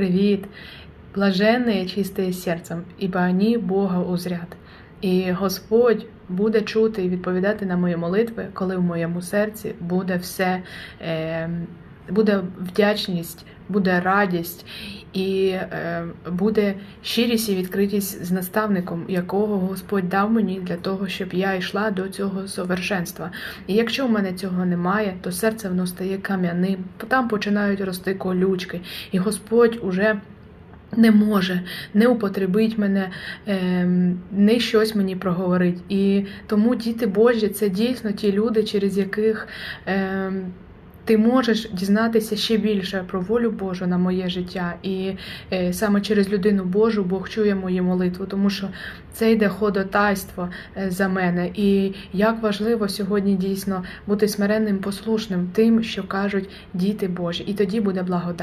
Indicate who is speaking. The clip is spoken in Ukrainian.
Speaker 1: Привіт! Блаженне чисте серцем, ібо ані Бога узрят. І Господь буде чути і відповідати на мої молитви, коли в моєму серці буде все, е, буде вдячність, буде радість і е, буде щирість і відкритість з наставником, якого Господь дав мені для того, щоб я йшла до цього совершенства. І якщо в мене цього немає, то серце воно стає кам'яним, там починають рости колючки, і Господь уже. Не може, не употребить мене, ем, не щось мені проговорить. І тому діти Божі це дійсно ті люди, через яких ем, ти можеш дізнатися ще більше про волю Божу на моє життя. І е, саме через людину Божу Бог чує мої молитву, тому що це йде ходотайство е, за мене. І як важливо сьогодні дійсно бути смиренним, послушним тим, що кажуть діти Божі. І тоді буде благодать